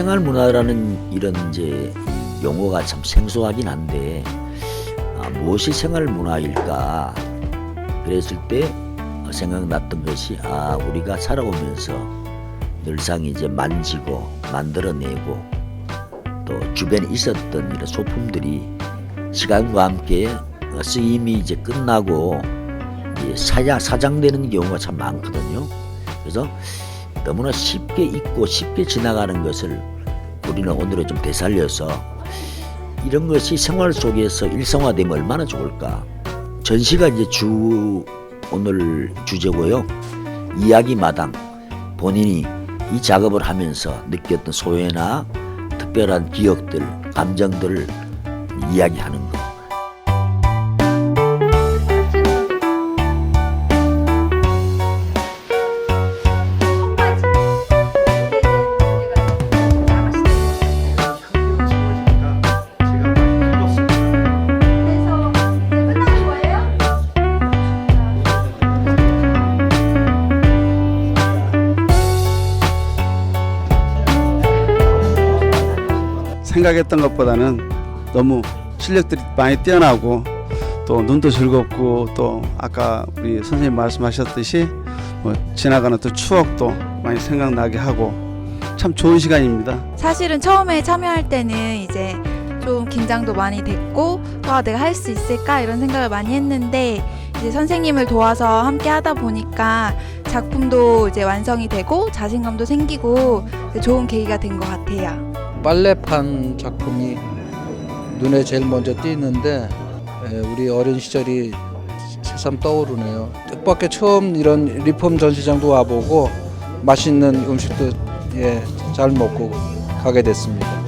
생활 문화라는 이런 이제 용어가 참 생소하긴 한데 아, 무엇이 생활 문화일까 그랬을 때 생각났던 것이 아 우리가 살아오면서 늘상 이제 만지고 만들어내고 또 주변에 있었던 이런 소품들이 시간과 함께 쓰임이 이제 끝나고 이제 사야 사장되는 경우가 참 많거든요. 그래서 너무나 쉽게 잊고 쉽게 지나가는 것을 우리는 오늘은 좀 되살려서 이런 것이 생활 속에서 일상화되면 얼마나 좋을까. 전시가 이제 주 오늘 주제고요. 이야기 마당 본인이 이 작업을 하면서 느꼈던 소외나 특별한 기억들, 감정들을 이야기하는 거. 생각했던 것보다는 너무 실력들이 많이 뛰어나고 또 눈도 즐겁고 또 아까 우리 선생님 말씀하셨듯이 뭐 지나가는 또 추억도 많이 생각나게 하고 참 좋은 시간입니다. 사실은 처음에 참여할 때는 이제 좀 긴장도 많이 됐고 아 내가 할 수 있을까 이런 생각을 많이 했는데 이제 선생님을 도와서 함께 하다 보니까 작품도 이제 완성이 되고 자신감도 생기고 좋은 계기가 된 것 같아요. 빨래판 작품이 눈에 제일 먼저 띄는데 에, 우리 어린 시절이 새삼 떠오르네요. 뜻밖의 처음 이런 리폼 전시장도 와보고 맛있는 음식도 예, 잘 먹고 가게 됐습니다.